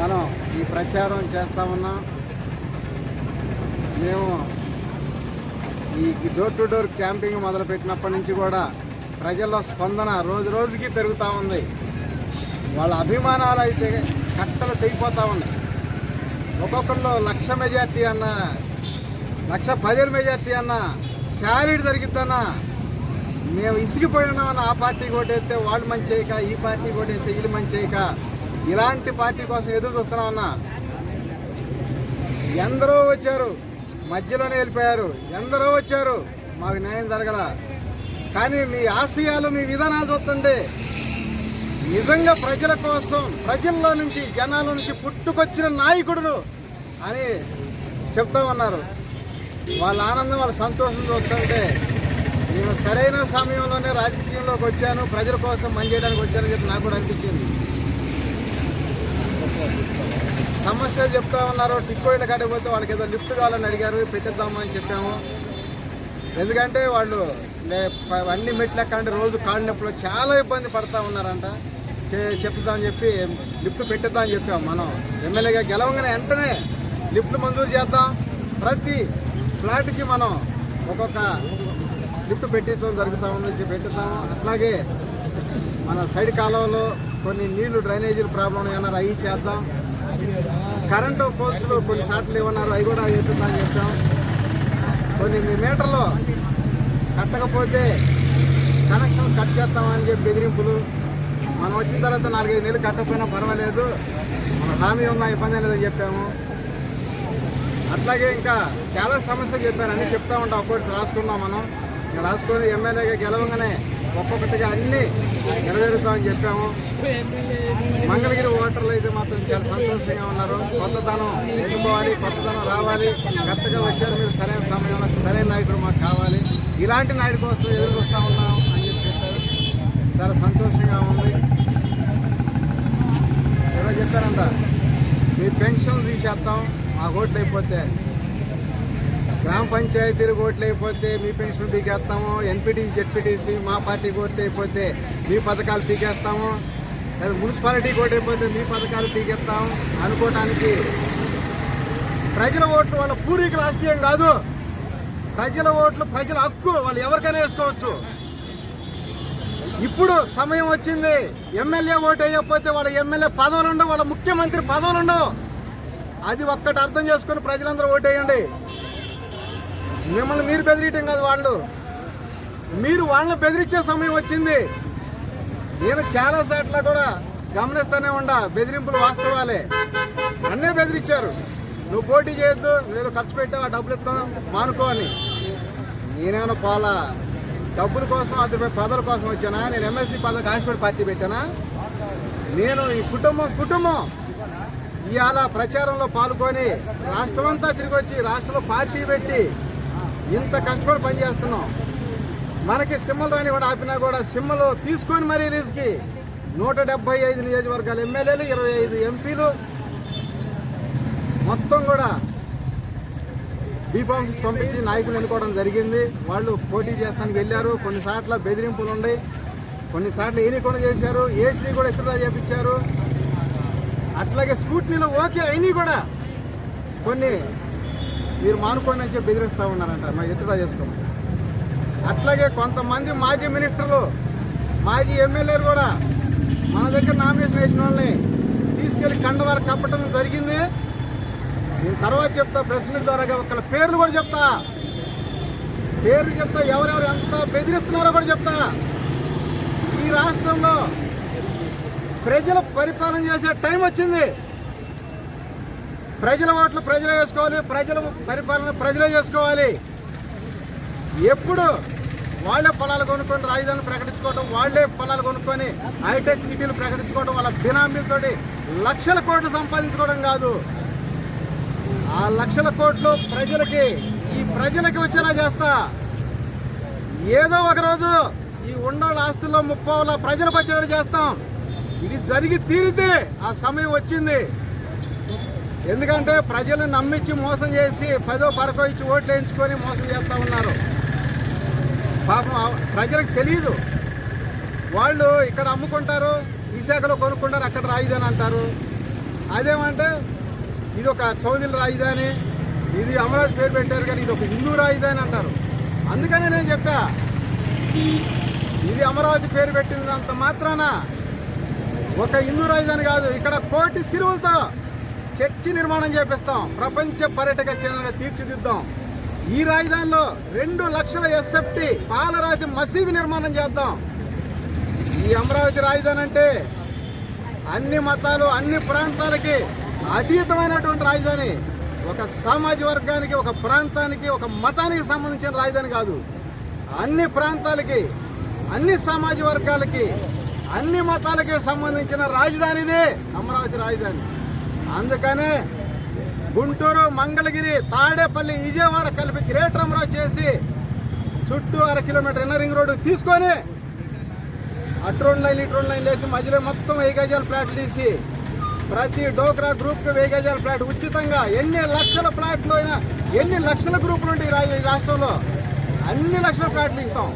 మనం ఈ ప్రచారం చేస్తా ఉన్నాం. మేము ఈ డోర్ టు డోర్ క్యాంపింగ్ మొదలుపెట్టినప్పటి నుంచి కూడా ప్రజల్లో స్పందన రోజు రోజుకి పెరుగుతూ ఉంది. వాళ్ళ అభిమానాలు అయితే కట్టలు తెగిపోతూ ఉన్నాయి. ఒక్కొక్కళ్ళు లక్ష మెజార్టీ అన్న లక్ష పదిహేను మెజార్టీ అన్న శారీడ్ జరిగిద్దన్నా మేము ఇసిగిపోయి ఉన్నామన్న ఆ పార్టీ కొట్టేస్తే వాళ్ళు మంచి చేయక ఈ పార్టీ కొట్టేస్తే వీళ్ళు మంచి చేయక ఇలాంటి పార్టీ కోసం ఎదురు చూస్తున్నామన్నా ఎందరో వచ్చారు మధ్యలోనే వెళ్ళిపోయారు. ఎందరో వచ్చారు మాకు న్యాయం జరగల. కానీ మీ ఆశయాలు మీ విధానాలు చూస్తుంటే నిజంగా ప్రజల కోసం ప్రజల్లో నుంచి జనాల నుంచి పుట్టుకొచ్చిన నాయకుడు అని చెప్తా ఉన్నారు. వాళ్ళ ఆనందం వాళ్ళ సంతోషం చూస్తుంటే నేను సరైన సమయంలోనే రాజకీయంలోకి వచ్చాను ప్రజల కోసం మంచి చేయడానికి వచ్చానని చెప్పి నాకు కూడా అనిపించింది. సమస్యలు చెప్తా ఉన్నారు టిక్కోయిల కాడికి పోతే వాళ్ళకి ఏదో లిఫ్ట్ కావాలని అడిగారు పెట్టిద్దామా అని చెప్పాము. ఎందుకంటే వాళ్ళు అన్ని మెట్లు ఎక్కాలంటే రోజు కాడినప్పుడు నొప్పులు చాలా ఇబ్బంది పడతా ఉన్నారంట. చెప్తామని చెప్పి లిఫ్ట్ పెట్టిద్దామని చెప్పాం మనం. ఎమ్మెల్యేగా గెలవగానే వెంటనే లిఫ్ట్ మంజూరు చేద్దాం. ప్రతి ఫ్లాట్కి మనం ఒక్కొక్క లిఫ్ట్ పెట్టడం జరుగుతూ చెప్పి పెట్టిద్దాము. అట్లాగే మన సైడ్ కాలువలో కొన్ని నీళ్ళు డ్రైనేజీలు ప్రాబ్లం ఏమన్నారు అవి చేద్దాం. కరెంటు పోల్స్లో కొన్ని సార్లు ఏమన్నారు అవి కూడా ఎత్తుద్దామని చెప్తాం కొన్ని మీటర్లో కట్టకపోతే కనెక్షన్ కట్ చేస్తామని చెప్పి బెదిరింపులు. మనం వచ్చిన తర్వాత నాలుగైదు నెలలు కట్టకపోయినా పర్వాలేదు. మన హామీ ఉందా ఇబ్బంది లేదని చెప్పాము. అట్లాగే ఇంకా చాలా సమస్యలు చెప్పారు అన్నీ చెప్తా ఉంటాం. ఒక్కొక్కటి రాసుకున్నాం మనం. రాసుకొని ఎమ్మెల్యేగా గెలవగానే ఒక్కొక్కటిగా అన్నీ నెరవేరుతామని చెప్పాము. మంగళగిరి ఓటర్లు అయితే మాత్రం చాలా సంతోషంగా ఉన్నారు. కొత్తదనం ఎన్నుకోవాలి కొత్తదనం రావాలి. కరెక్ట్గా వచ్చారు మీరు సరైన సమయంలో సరైన నాయకుడు మాకు కావాలి. ఇలాంటి నాయకుడి కోసం ఎదురు చూస్తూ ఉన్నాం అని చెప్పి చెప్పారు. చాలా సంతోషంగా ఉంది. ఎవరో చెప్పారంట మీ పెన్షన్లు తీసేస్తాం మా ఓట్లు అయిపోతే గ్రామ పంచాయతీలు ఓట్లేకపోతే మీ పెన్షన్ పీకేస్తాము ఎన్పిటీసీ జెడ్పీటీసీ మా పార్టీకి ఓట్లు అయిపోతే మీ పథకాలు పీకేస్తాము. లేదా మున్సిపాలిటీకి ఓటైపోతే మీ పథకాలు పీకేస్తాము అనుకోవటానికి ప్రజల ఓట్లు వాళ్ళ పూర్వీకులు ఆస్తి ఏం కాదు. ప్రజల ఓట్లు ప్రజల హక్కు వాళ్ళు ఎవరికైనా వేసుకోవచ్చు. ఇప్పుడు సమయం వచ్చింది. ఎమ్మెల్యే ఓటు వేయకపోతే వాళ్ళ ఎమ్మెల్యే పదవులు ఉండవు వాళ్ళ ముఖ్యమంత్రి పదవులు ఉండవు అది ఒక్కటి అర్థం చేసుకొని ప్రజలందరూ ఓటు వేయండి. మిమ్మల్ని మీరు బెదిరియటం కాదు వాళ్ళు. మీరు వాళ్ళని బెదిరించే సమయం వచ్చింది. నేను చాలా సార్లు కూడా గమనిస్తూనే ఉండా బెదిరింపులు వాస్తవాలే. అన్నే బెదిరించారు. నువ్వు పోటీ చేయొద్దు నేను ఖర్చు పెట్టావు ఆ డబ్బులు ఇస్తాను మానుకో అని. నేనేమైనా పోలా? డబ్బుల కోసం అది పదవుల కోసం వచ్చానా? నేను ఎమ్మెల్సీ పదవికి ఆశపడి పార్టీ పెట్టానా? నేను ఈ కుటుంబం కుటుంబం ఇవాళ ప్రచారంలో పాల్గొని రాష్ట్రం అంతా తిరిగి వచ్చి రాష్ట్రంలో పార్టీ పెట్టి ఇంత కష్టపడి పనిచేస్తున్నాం మనకి సిమ్మలు రాని కూడా ఆపినా కూడా సిమ్మలు తీసుకొని మరీ లీజుకి నూట డెబ్బై ఐదు నియోజకవర్గాల ఎమ్మెల్యేలు ఇరవై ఐదు ఎంపీలు. మొత్తం కూడా బీఫామ్స్ పంపించి నాయకులు ఎన్నుకోవడం జరిగింది. వాళ్ళు పోటీ చేస్తానికి వెళ్ళారు. కొన్నిసార్లు బెదిరింపులు ఉన్నాయి. కొన్నిసార్లు ఎన్నికొండ చేశారు. ఏసీ కూడా ఎత్తుగా చేపించారు. అట్లాగే స్కూట్నీలో ఓకే అయినాయి కూడా. కొన్ని మీరు మానుకోండి అని చెప్పి బెదిరిస్తూ ఉన్నారంట. మా ఎత్తుడా చేసుకోమని అట్లాగే కొంతమంది మాజీ మినిస్టర్లు మాజీ ఎమ్మెల్యేలు కూడా మన దగ్గర నామినేషన్ వేసిన వాళ్ళని తీసుకెళ్ళి కండవారు కప్పటం జరిగింది. నేను తర్వాత చెప్తా ప్రెస్ మీట్ ద్వారా ఒకళ్ళ పేర్లు కూడా చెప్తా. పేర్లు చెప్తా ఎవరెవరు ఎంత బెదిరిస్తున్నారో కూడా చెప్తా. ఈ రాష్ట్రంలో ప్రజల పరిపాలన చేసే టైం వచ్చింది. ప్రజల ఓట్లు ప్రజలే వేసుకోవాలి ప్రజల పరిపాలన ప్రజలే చేసుకోవాలి. ఎప్పుడు వాళ్ళే పొలాలు కొనుక్కొని రాజధాని ప్రకటించుకోవడం వాళ్ళే పొలాలు కొనుక్కొని హైటెక్ సిటీలు ప్రకటించుకోవడం వాళ్ళ బినామీలతోటి లక్షల కోట్లు సంపాదించుకోవడం కాదు. ఆ లక్షల కోట్లు ప్రజలకి ఈ ప్రజలకి వచ్చేలా చేస్తా. ఏదో ఒకరోజు ఈ ఉండోళ్ళ ఆస్తుల్లో ముప్పావుల ప్రజలకు వచ్చేటట్టు చేస్తాం. ఇది జరిగి తీరితే ఆ సమయం వచ్చింది. ఎందుకంటే ప్రజలు నమ్మించి మోసం చేసి పదో పరకో ఇచ్చి ఓట్లు వేయించుకొని మోసం చేస్తూ ఉన్నారు. పాపం ప్రజలకు తెలియదు వాళ్ళు ఇక్కడ అమ్ముకుంటారు ఈ శాఖలో కొనుక్కుంటారు అక్కడ రాజధాని అంటారు. అదేమంటే ఇది ఒక చౌదరి రాజధాని ఇది అమరావతి పేరు పెట్టారు కానీ ఇది ఒక హిందూ రాజధాని అంటారు. అందుకనే నేను చెప్పా ఇది అమరావతి పేరు పెట్టినంత మాత్రాన ఒక హిందూ రాజధాని కాదు ఇక్కడ కోటి సిరువులతో చర్చి నిర్మాణం చేపిస్తాం. ప్రపంచ పర్యటక కేంద్రంగా తీర్చిదిద్దాం. ఈ రాజధానిలో రెండు లక్షల ఎస్ఎఫ్టీ పాలరాతి మసీదు నిర్మాణం చేద్దాం. ఈ అమరావతి రాజధాని అంటే అన్ని మతాలు అన్ని ప్రాంతాలకి అతీతమైనటువంటి రాజధాని. ఒక సామాజిక వర్గానికి ఒక ప్రాంతానికి ఒక మతానికి సంబంధించిన రాజధాని కాదు. అన్ని ప్రాంతాలకి అన్ని సామాజిక వర్గాలకి అన్ని మతాలకి సంబంధించిన రాజధానిదే అమరావతి రాజధాని. అందుకనే గుంటూరు మంగళగిరి తాడేపల్లి విజయవాడ కలిపి గ్రేటర్ అమరావతి చేసి చుట్టూ అర కిలోమీటర్ ఇన్నర్ రింగ్ రోడ్డు తీసుకొని అటు రెండు లైన్ ఇటు లైన్ వేసి మధ్యలో మొత్తం వెయ్యి గజాల ప్లాట్లు తీసి ప్రతి డోక్రా గ్రూప్ వెయ్యి గజాల ఫ్లాట్ ఉచితంగా ఎన్ని లక్షల ఫ్లాట్లు అయినా ఎన్ని లక్షల గ్రూపులు ఉంటాయి ఈ ఈ రాష్ట్రంలో? అన్ని లక్షల ఫ్లాట్లు ఇస్తాం.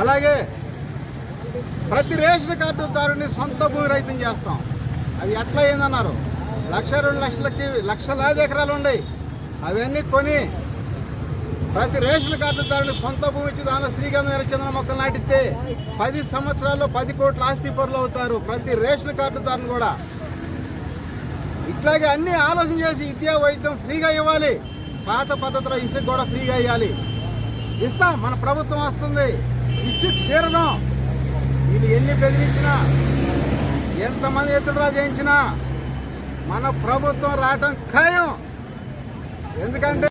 అలాగే ప్రతి రేషన్ కార్డుదారుని సొంత భూమి రైతం చేస్తాం. అది ఎట్లా అయిందన్నారు? లక్ష రెండు లక్షలకి లక్షలాది ఎకరాలు ఉన్నాయి. అవన్నీ కొని ప్రతి రేషన్ కార్డుదారుని సొంత భూమి ఇచ్చి దానిలో శ్రీగంధం ఎర్రచందన మొక్కలు నాటితే పది సంవత్సరాల్లో పది కోట్ల ఆస్తి పరులు అవుతారు ప్రతి రేషన్ కార్డుదారుని కూడా. ఇట్లాగే అన్ని ఆలోచన చేసి విద్యా వైద్యం ఫ్రీగా ఇవ్వాలి. పాత పద్ధతిలో ఇసుక కూడా ఫ్రీగా ఇవ్వాలి ఇస్తాం మన ప్రభుత్వం వస్తుంది. ఇచ్చి తీరదాం. వీళ్ళు ఎన్ని బెదిరించినా ఎంతమంది ఎత్తుడురా చేయించినా మన ప్రభుత్వం రావటం ఖాయం. ఎందుకంటే